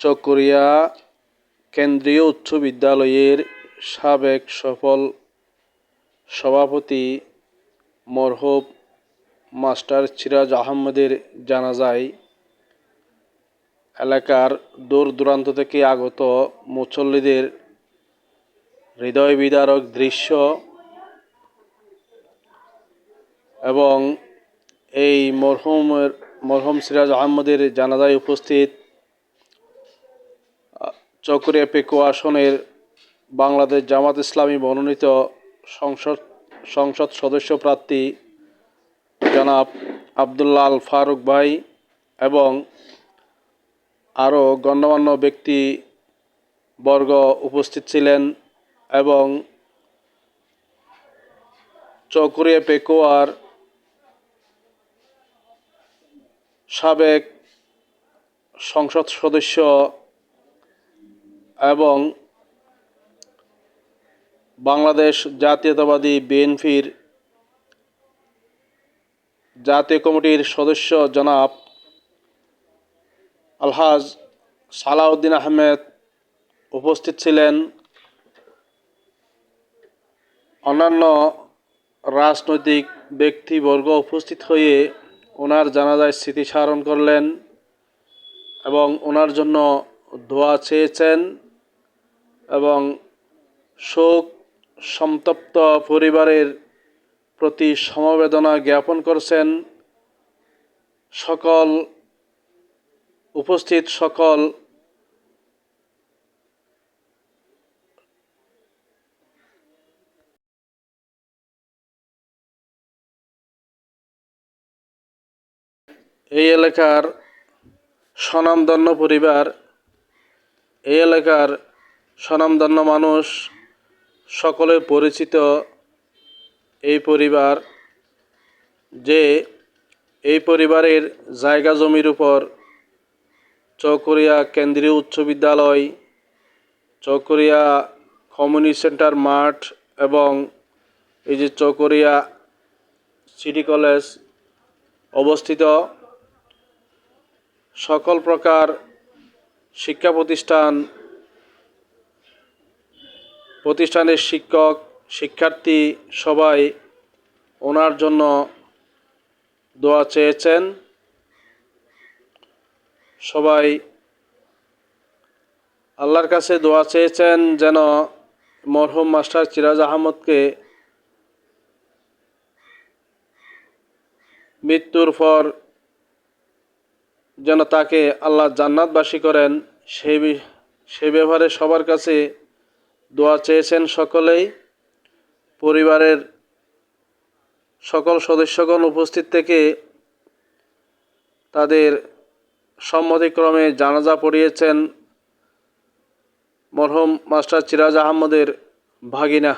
চকরিয়া কেন্দ্রীয় উচ্চ বিদ্যালয়ের সাবেক সফল সভাপতি মরহুব মাস্টার সিরাজ আহমদের জানাজায় এলাকার দূর দূরান্ত থেকে আগত মুসল্লিদের হৃদয় বিদারক দৃশ্য এবং এই মরহুমের মরহুম সিরাজ আহমদের জানাজায় উপস্থিত চকরিয়া পেকো আসনের বাংলাদেশ জামাত ইসলামী মনোনীত সংসদ সংসদ সদস্য প্রার্থী জনাব আবদুল্লাহ আল ফারুক ভাই এবং আরও গণ্যমান্য ব্যক্তি বর্গ উপস্থিত ছিলেন এবং চকরিয়া পেকুয়ার সাবেক সংসদ সদস্য এবং বাংলাদেশ জাতীয়তাবাদী বিএনপির জাতীয় কমিটির সদস্য জনাব আলহাজ সালাউদ্দিন আহমেদ উপস্থিত ছিলেন। অন্যান্য রাজনৈতিক ব্যক্তিবর্গ উপস্থিত হয়ে ওনার জানাজায় স্মৃতিচারণ করলেন এবং ওনার জন্য দোয়া চেয়েছেন। এবং শোক সন্তপ্ত পরিবারের প্রতি সমবেদনা জ্ঞাপন করছেন সকল, উপস্থিত সকল এই এলাকার স্বনামধন্য পরিবার, এই এলাকার স্বনামধন্য মানুষ, সকলে পরিচিত এই পরিবার, যে এই পরিবারের জায়গা জমির উপর চৌকরিয়া কেন্দ্রীয় উচ্চ বিদ্যালয়, চৌকরিয়া কমিউনিটি সেন্টার মাঠ এবং এই যে চৌকরিয়া সিটি কলেজ অবস্থিত, সকল প্রকার শিক্ষা প্রতিষ্ঠান প্রতিষ্ঠানের শিক্ষক, শিক্ষার্থী সবাই ওনার জন্য দোয়া চেয়েছেন। সবাই আল্লাহর কাছে দোয়া চেয়েছেন যেন মরহুম মাস্টার চিরাজ আহমদকে মৃত্যুর পর যেন তাকে আল্লাহ জান্নাতবাসী করেন। সেই সে ব্যাপারে সবার কাছে দোয়া চেয়েছেন সকলেই। পরিবারের সকল সদস্যগণ উপস্থিত থেকে তাদের সম্মতিক্রমে জানাজা পড়িয়েছেন মরহম মাস্টার চিরাজ আহমদের ভাগিনা।